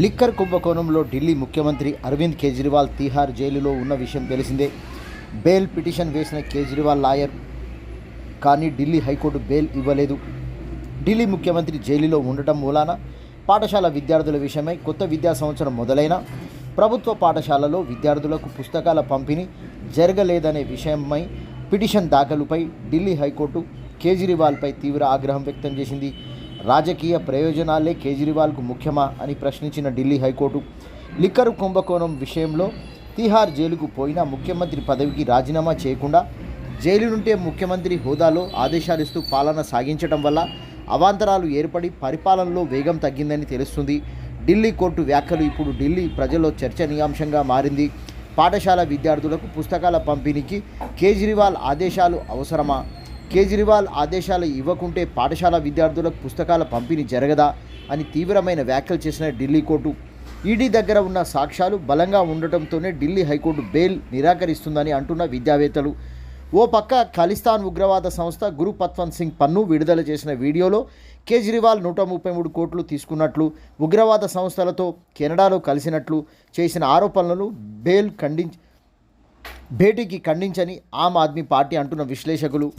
Liquor కుంభకోణంలో ఢిల్లీ ముఖ్యమంత్రి అరవింద్ కేజ్రీవాల్ తీహార్ జైలులో ఉన్న విషయం తెలిసిందే. బెయిల్ పిటిషన్ వేసిన కేజ్రీవాల్ లాయర్ కానీ ఢిల్లీ హైకోర్టు బెయిల్ ఇవ్వలేదు. ఢిల్లీ ముఖ్యమంత్రి జైలులో ఉండటం మూలాన పాఠశాల విద్యార్థుల విషయమై కొత్త విద్యా సంవత్సరం మొదలైన ప్రభుత్వ పాఠశాలలో విద్యార్థులకు పుస్తకాల పంపిణీ జరగలేదనే విషయమై పిటిషన్ దాఖలుపై ఢిల్లీ హైకోర్టు కేజ్రీవాల్పై తీవ్ర ఆగ్రహం వ్యక్తం చేసింది. రాజకీయ ప్రయోజనాలే కేజ్రీవాల్కు ముఖ్యమా అని ప్రశ్నించిన ఢిల్లీ హైకోర్టు. లిక్కరు కుంభకోణం విషయంలో తీహార్ జైలుకు పోయిన ముఖ్యమంత్రి పదవికి రాజీనామా చేయకుండా జైలు నుంటే ముఖ్యమంత్రి హోదాలో ఆదేశాలిస్తూ పాలన సాగించడం వల్ల అవాంతరాలు ఏర్పడి పరిపాలనలో వేగం తగ్గిందని తెలుస్తుంది. ఢిల్లీ కోర్టు వ్యాఖ్యలు ఇప్పుడు ఢిల్లీ ప్రజల్లో చర్చనీయాంశంగా మారింది. పాఠశాల విద్యార్థులకు పుస్తకాల పంపిణీకి కేజ్రీవాల్ ఆదేశాలు అవసరమా? కేజ్రీవాల్ ఆదేశాలు ఇవ్వకుంటే పాఠశాల విద్యార్థులకు పుస్తకాల పంపిణీ జరగదా అని తీవ్రమైన వ్యాఖ్యలు చేసిన ఢిల్లీ కోర్టు. ఈడీ దగ్గర ఉన్న సాక్ష్యాలు బలంగా ఉండటంతోనే ఢిల్లీ హైకోర్టు బెయిల్ నిరాకరిస్తుందని అంటున్న విద్యావేత్తలు. ఓ పక్క ఖలిస్తాన్ ఉగ్రవాద సంస్థ గురు పత్వంత్ సింగ్ పన్ను విడుదల చేసిన వీడియోలో కేజ్రీవాల్ నూట ముప్పై మూడు కోట్లు తీసుకున్నట్లు ఉగ్రవాద సంస్థలతో కెనడాలో కలిసినట్లు చేసిన ఆరోపణలను బెయిల్ ఖండించి భేటీకి ఖండించని ఆమ్ ఆద్మీ పార్టీ అంటున్న విశ్లేషకులు.